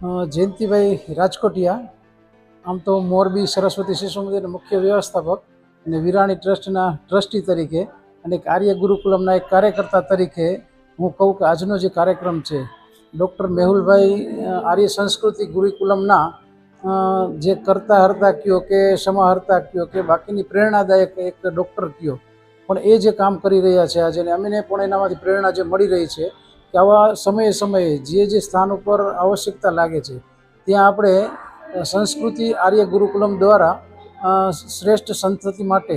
જયંતિભાઈ રાજકોટિયા, આમ તો મોરબી સરસ્વતી શિશુ મંદિરના મુખ્ય વ્યવસ્થાપક અને વિરાણી ટ્રસ્ટના ટ્રસ્ટી તરીકે અને આર્ય ગુરુકુલમના એક કાર્યકર્તા તરીકે હું કહું કે આજનો જે કાર્યક્રમ છે, ડૉક્ટર મેહુલભાઈ આર્ય સંસ્કૃતિ ગુરુકુલમના જે કરતા હરતા કયો કે સમા હરતા કયો કે બાકીની પ્રેરણાદાયક એક ડૉક્ટર કયો, પણ એ જે કામ કરી રહ્યા છે આજે અને અમને પણ એનામાંથી પ્રેરણા જે મળી રહી છે કે આવા સમયે સમયે જે જે સ્થાન ઉપર આવશ્યકતા લાગે છે, ત્યાં આપણે સંસ્કૃતિ આર્ય ગુરુકુલમ દ્વારા શ્રેષ્ઠ સંતતિ માટે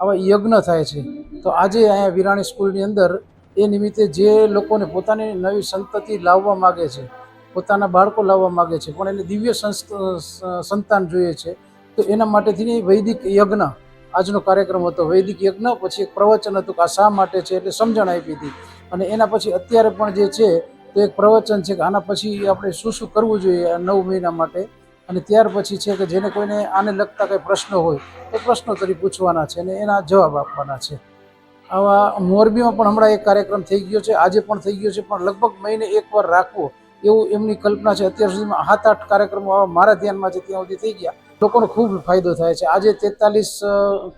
આવા યજ્ઞ થાય છે. તો આજે અહીંયા વિરાણી સ્કૂલની અંદર એ નિમિત્તે જે લોકોને પોતાની નવી સંતતિ લાવવા માગે છે, પોતાના બાળકો લાવવા માગે છે, પણ એને દિવ્ય સંતાન જોઈએ છે, તો એના માટેથી વૈદિક યજ્ઞ આજનો કાર્યક્રમ હતો. વૈદિક યજ્ઞ, પછી એક પ્રવચન હતું કે આ શા માટે છે, એટલે સમજણ આપી હતી. અને એના પછી અત્યારે પણ જે છે તે એક પ્રવચન છે કે આના પછી આપણે શું શું કરવું જોઈએ નવ મહિના માટે? અને ત્યાર પછી છે કે જેને કોઈને આને લગતા કંઈ પ્રશ્નો હોય, તો પ્રશ્નો તરી પૂછવાના છે અને એના જવાબ આપવાના છે. આવા મોરબીમાં પણ હમણાં એક કાર્યક્રમ થઈ ગયો છે, આજે પણ થઈ ગયો છે, પણ લગભગ મહિને એકવાર રાખવો એવું એમની કલ્પના છે. અત્યાર સુધીમાં સાત આઠ કાર્યક્રમો આવા મારા ધ્યાનમાં છે, ત્યાં સુધી થઈ ગયા. લોકોનો ખૂબ ફાયદો થાય છે. આજે તેતાલીસ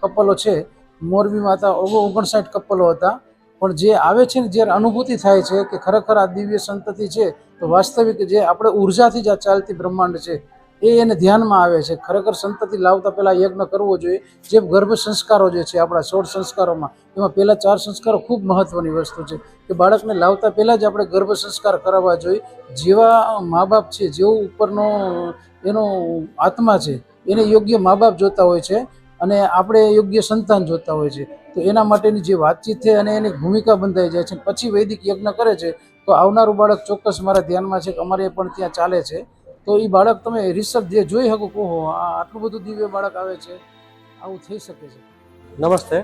કપલો છે. મોરબીમાં હતા ઓગ- ઓગણસાઠ કપલો હતા. પણ જે આવે છે ને, જ્યારે અનુભૂતિ થાય છે કે ખરેખર આ દિવ્ય સંતતિ છે, તો વાસ્તવિક જે આપણે ઉર્જાથી જ આ ચાલતી બ્રહ્માંડ છે, એ એને ધ્યાનમાં આવે છે. ખરેખર સંતતિ લાવતા પહેલાં યજ્ઞ કરવો જોઈએ. જે ગર્ભ સંસ્કારો જે છે, આપણા સોળ સંસ્કારોમાં, એમાં પહેલાં ચાર સંસ્કારો ખૂબ મહત્ત્વની વસ્તુ છે કે બાળકને લાવતા પહેલાં જ આપણે ગર્ભ સંસ્કાર કરાવવા જોઈએ. જેવા મા બાપ છે, જેવું ઉપરનો એનો આત્મા છે, એને યોગ્ય મા બાપ જોતા હોય છે અને આપણે યોગ્ય સંતાન જોતા હોય છે. તો એના માટેની જે વાતચીત છે અને એની ભૂમિકા બંધાઈ જાય છે પછી વૈદિક યજ્ઞ કરે છે, તો આવનારું બાળક ચોક્કસ મારા ધ્યાનમાં છે કે અમારે પણ ત્યાં ચાલે છે. તો એ બાળક તમે રિસર્ચ જે જોઈ શકો કહો આટલું બધું દિવ્ય બાળક આવે છે, આવું થઈ શકે છે. નમસ્તે,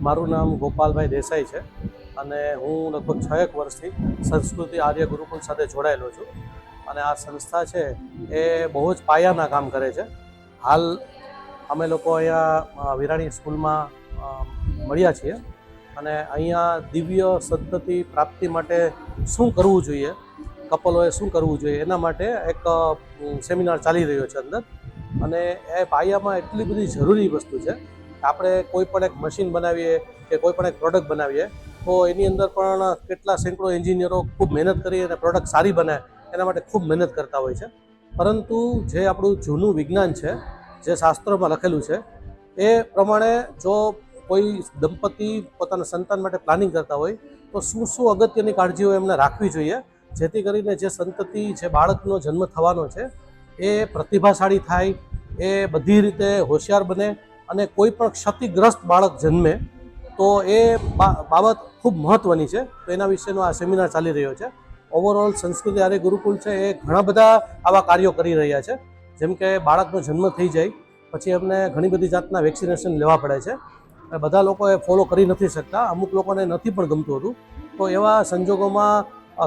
મારું નામ ગોપાલભાઈ દેસાઈ છે અને હું લગભગ છ એક વર્ષથી સંસ્કૃતિ આર્ય ગુરુકુલ સાથે જોડાયેલો છું અને આ સંસ્થા છે એ બહુ જ પાયાના કામ કરે છે. હાલ અમે લોકો અહીંયા વિરાણી સ્કૂલમાં મળ્યા છીએ. અને અહીંયા દિવ્ય સદ્ધતિ પ્રાપ્તિ માટે શું કરવું જોઈએ? કપલોએ શું કરવું જોઈએ? એના માટે એક સેમિનાર ચાલી રહ્યો છે અંદર. અને એ પાયામાં એટલી બધી જરૂરી વસ્તુ છે આપણે કોઈ પણ એક મશીન બનાવીએ કે કોઈ પણ એક પ્રોડક્ટ બનાવીએ, તો એની અંદર પણ કેટલા સેંકડો એન્જિનિયરો ખૂબ મહેનત કરી અને પ્રોડક્ટ સારી બને, એના માટે ખૂબ મહેનત કરતા હોય છે. પરંતુ જે આપણું જૂનું વિજ્ઞાન છે, જે શાસ્ત્રોમાં લખેલું છે, એ પ્રમાણે જો કોઈ દંપતી પોતાના સંતાન માટે પ્લાનિંગ કરતા હોય, તો શું શું અગત્યની કાળજીઓ એમને રાખવી જોઈએ? જેથી કરીને જે સંતતિ, જે બાળકનો જન્મ થવાનો છે, એ પ્રતિભાશાળી થાય, એ બધી રીતે હોશિયાર બને અને કોઈ પણ ક્ષતિગ્રસ્ત બાળક જન્મે, તો એ બાબત ખૂબ મહત્ત્વની છે. તો એના વિશેનો આ સેમિનાર ચાલી રહ્યો છે. ઓવરઓલ સંસ્કૃતિ આર્ય ગુરુકુલ છે, એ ઘણા બધા આવા કાર્યો કરી રહ્યા છે. જેમ કે બાળકનો જન્મ થઈ જાય, પછી એમને ઘણી બધી જાતના વેક્સિનેશન લેવા પડે છે. બધા લોકો એ ફોલો કરી નથી શકતા. અમુક લોકોને નથી પણ ગમતું હતું. તો એવા સંજોગોમાં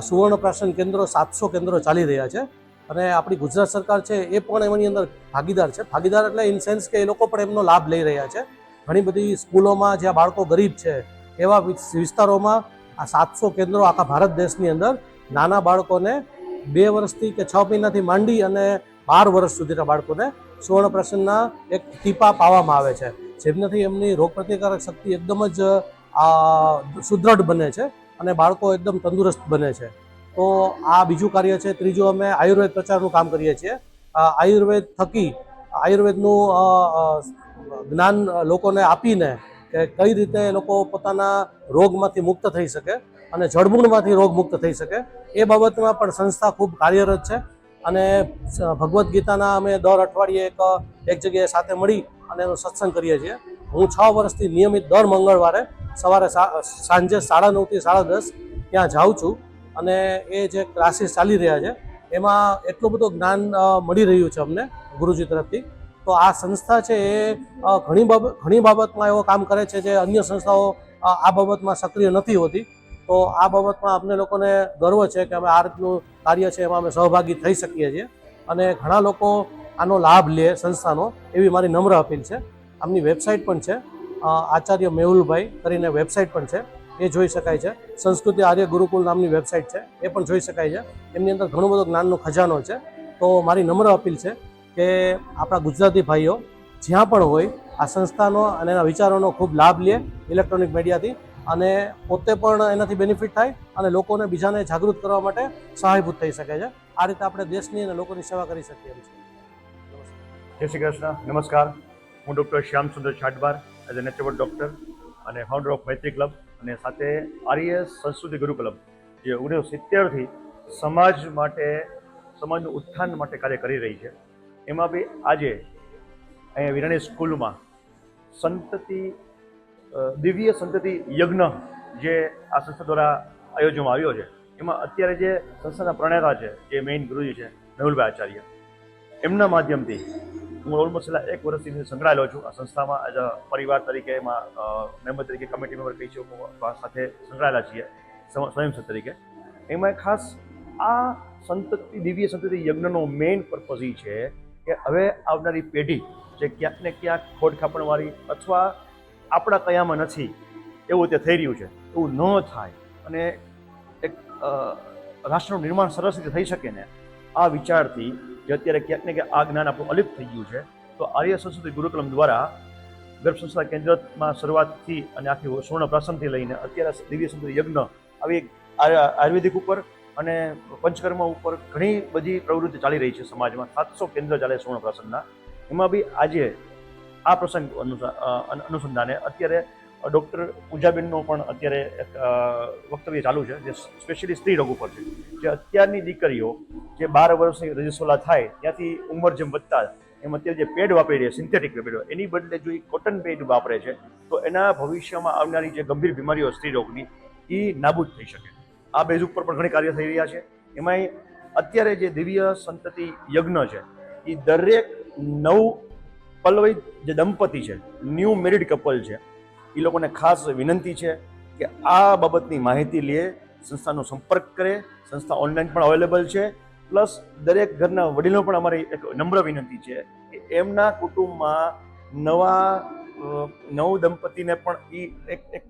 સુવર્ણ પ્રાશન કેન્દ્રો સાતસો કેન્દ્રો ચાલી રહ્યા છે. અને આપણી ગુજરાત સરકાર છે એ પણ એમની અંદર ભાગીદાર છે. ભાગીદાર એટલે ઇન સેન્સ કે એ લોકો પણ એમનો લાભ લઈ રહ્યા છે. ઘણી બધી સ્કૂલોમાં જ્યાં બાળકો ગરીબ છે, એવા વિસ્તારોમાં આ સાતસો કેન્દ્રો આખા ભારત દેશની અંદર નાના બાળકોને બે વર્ષથી કે છ મહિનાથી માંડી અને બાર વર્ષ સુધીના બાળકોને સુવર્ણ પ્રસન્નના એક ટીપા પાવામાં આવે છે. જેમનાથી એમની રોગપ્રતિકારક શક્તિ એકદમ જ સુદ્રઢ બને છે અને બાળકો એકદમ તંદુરસ્ત બને છે. તો આ બીજું કાર્ય છે, ત્રીજું અમે આયુર્વેદ પ્રચારનું કામ કરીએ છીએ. આયુર્વેદ થકી, આયુર્વેદનું જ્ઞાન લોકોને આપીને કે કઈ રીતે એ લોકો પોતાના રોગમાંથી મુક્ત થઈ શકે અને જળમૂળમાંથી રોગ મુક્ત થઈ શકે, એ બાબતમાં પણ સંસ્થા ખૂબ કાર્યરત છે. અને ભગવદ્ ગીતાના અમે દર અઠવાડિયે એક એક જગ્યાએ સાથે મળી અને એનો સત્સંગ કરીએ છીએ. હું છ વર્ષથી નિયમિત દર મંગળવારે સવારે સાંજે સાડા નવથી સાડા દસ ત્યાં જાઉં છું. અને એ જે ક્લાસીસ ચાલી રહ્યા છે, એમાં એટલું બધું જ્ઞાન મળી રહ્યું છે અમને ગુરુજી તરફથી. તો આ સંસ્થા છે એ ઘણી બાબત ઘણી બાબતમાં એવો કામ કરે છે જે અન્ય સંસ્થાઓ આ બાબતમાં સક્રિય નથી હોતી. તો આ બાબતમાં અમને લોકોને ગર્વ છે કે અમે આ રીતનું કાર્ય છે, એમાં અમે સહભાગી થઈ શકીએ છીએ. અને ઘણા લોકો આનો લાભ લે સંસ્થાનો એવી મારી નમ્ર અપીલ છે. આમની વેબસાઇટ પણ છે. આચાર્ય મેહુલભાઈ કરીને વેબસાઇટ પણ છે. એ જોઈ શકાય છે. સંસ્કૃતિ આર્ય ગુરુકુલ નામની વેબસાઇટ છે. એ પણ જોઈ શકાય છે. એમની અંદર ઘણો બધો જ્ઞાનનો ખજાનો છે. તો મારી નમ્ર અપીલ છે કે આપણા ગુજરાતી ભાઈઓ જ્યાં પણ હોય આ સંસ્થાનો અને એના વિચારોનો ખૂબ લાભ લે ઇલેક્ટ્રોનિક મીડિયાથી અને પોતે પણ એનાથી બેનિફિટ થાય અને લોકોને બીજાને જાગૃત કરવા માટે સહાયભૂત થઈ શકે છે. આ રીતે આપણે દેશની અને લોકોની સેવા કરી શકીએ એમ છે. જય શ્રી કૃષ્ણ, નમસ્કાર. હું doctor Shyamsundar Chhatbar as a natural doctor અને ફાઉન્ડર ઓફ મૈત્રી ક્લબ અને સાથે આર્ય સંસ્કૃતિ ગુરુ ક્લબ, જે ઓગણીસો સિત્તેરથી સમાજ માટે, સમાજનું ઉત્થાન માટે કાર્ય કરી રહી છે. એમાં બી આજે અહીંયા વિરાણી સ્કૂલમાં સંતતિ દિવ્ય સંતતિ યજ્ઞ જે આ સંસ્થા દ્વારા આયોજવામાં આવ્યો છે. એમાં અત્યારે જે સંસ્થાના પ્રણેતા છે, જે મેઇન ગુરુજી છે, મેહુલભાઈ આચાર્ય, એમના માધ્યમથી હું ઓલમોસ્ટ છેલ્લા એક વર્ષથી સંકળાયેલો છું, આ સંસ્થામાં એઝ અ પરિવાર તરીકે એમાં મેમ્બર તરીકે કમિટી મેમ્બર કહી છું સાથે સંકળાયેલા છીએ, સ્વ- સ્વયંસેવક તરીકે. એમાં ખાસ આ સંતતિ, દિવ્ય સંતતિ યજ્ઞનો મેઇન પર્પઝ એ છે કે હવે આવનારી પેઢી જે ક્યાંક ને ક્યાંક ખોડ ખાપણવાળી અથવા આપણા કયામાં નથી, એવું તે થઈ રહ્યું છે, એવું ન થાય. અને એક રાષ્ટ્રનું નિર્માણ સરસ રીતે થઈ શકે ને, આ વિચારથી જે અત્યારે ક્યાંક ને ક્યાંક આ જ્ઞાન આપણું અલિપ્ત થઈ ગયું છે, તો આર્ય સંસ્કૃતિ ગુરુકુલમ દ્વારા ગર્ભ સંસ્થા કેન્દ્રમાં શરૂઆતથી અને આખી સુવર્ણ પ્રાસનથી લઈને અત્યારે દિવ્ય સંસ્કૃતિ યજ્ઞ, આવી આયુર્વેદિક ઉપર અને પંચકર્મ ઉપર ઘણી બધી પ્રવૃત્તિ ચાલી રહી છે સમાજમાં. સાતસો કેન્દ્ર ચાલે સુવર્ણ પ્રાસનના એમાં બી આજે આ પ્રસંગ અનુસા- અનુસંધાને અત્યારે ડૉક્ટર પૂજાબેનનો પણ અત્યારે વક્તવ્ય ચાલુ છે, જે સ્પેશિયલી સ્ત્રી રોગ ઉપર છે. જે અત્યારની દીકરીઓ જે બાર વર્ષની રજસોલા થાય, ત્યાંથી ઉંમર જેમ વધતા એમ અત્યારે જે પેડ વાપરી રહ્યા સિન્થેટિક પેડ એની બદલે જો એ કોટન પેડ વાપરે છે, તો એના ભવિષ્યમાં આવનારી જે ગંભીર બીમારીઓ સ્ત્રીરોગની એ નાબૂદ થઈ શકે. આ બેઝ ઉપર પણ ઘણી કાર્ય થઈ રહ્યા છે. એમાંય અત્યારે જે દિવ્ય સંતતિ યજ્ઞ છે, એ દરેક નવ પલ્લવી જે દંપતી છે ન્યૂ મેરિડ કપલ છે, એ લોકોને ખાસ વિનંતી છે કે આ બાબતની માહિતી લે, સંસ્થાનો સંપર્ક કરે, સંસ્થા ઓનલાઈન પણ અવેલેબલ છે પ્લસ દરેક ઘરના વડીલો પણ અમારી એક નમ્ર વિનંતી છે કે એમના કુટુંબમાં નવા નવ દંપતીને પણ એ એક એક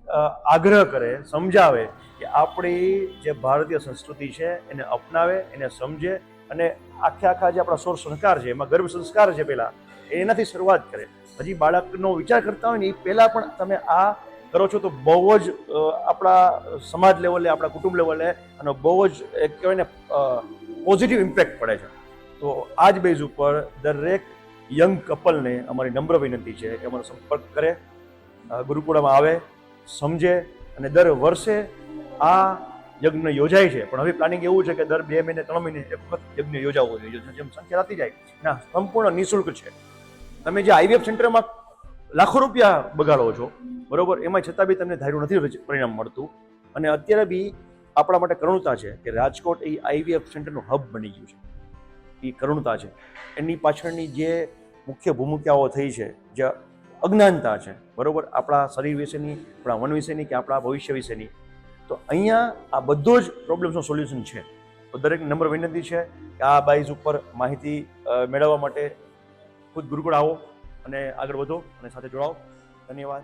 આગ્રહ કરે, સમજાવે કે આપણી જે ભારતીય સંસ્કૃતિ છે એને અપનાવે, એને સમજે અને આખે આખા જે આપણા સોળ સંસ્કાર છે, એમાં ગર્ભ સંસ્કાર છે પહેલાં એનાથી શરૂઆત કરે. હજી બાળકનો વિચાર કરતા હોય ને એ પહેલાં પણ તમે આ કરો છો તો બહુ જ આપણા સમાજ લેવલે, આપણા કુટુંબ લેવલે અને બહુ જ કહેવાય ને પોઝિટિવ ઇમ્પેક્ટ પડે છે. તો આ જ બેઝ ઉપર દરેક યંગ કપલને અમારી નમ્ર વિનંતી છે કે અમારો સંપર્ક કરે ગુરુકુળમાં આવે, સમજે અને દર વર્ષે આ યજ્ઞ યોજાય છે. પણ હવે પ્લાનિંગ એવું છે કે દર બે મહિને, ત્રણ મહિને એક વખત યજ્ઞ યોજાવો જોઈએ. જેમ સંખ્યા થતી જાય ના સંપૂર્ણ નિઃશુલ્ક છે. તમે જે આઈવીએફ સેન્ટરમાં લાખો રૂપિયા બગાડો છો, બરોબર? એમાં છતાં બી તમને ધાર્યું નથી પરિણામ મળતું. અને અત્યારે બી આપણા માટે કરુણતા છે કે રાજકોટ એ આઈવીએફ સેન્ટરનું હબ બની ગયું છે. એ કરુણતા છે. એની પાછળની જે મુખ્ય ભૂમિકાઓ થઈ છે, જે અજ્ઞાનતા છે, બરાબર? આપણા શરીર વિશેની, આપણા મન વિશેની કે આપણા ભવિષ્ય વિશેની. તો અહીંયા આ બધો જ પ્રોબ્લેમ્સનું સોલ્યુશન છે. તો દરેક નંબર વિનંતી છે કે આ બાઇઝ ઉપર માહિતી મેળવવા માટે ખુદ ગુરુકુળ આવો અને આગળ વધો અને સાથે જોડાઓ. ધન્યવાદ.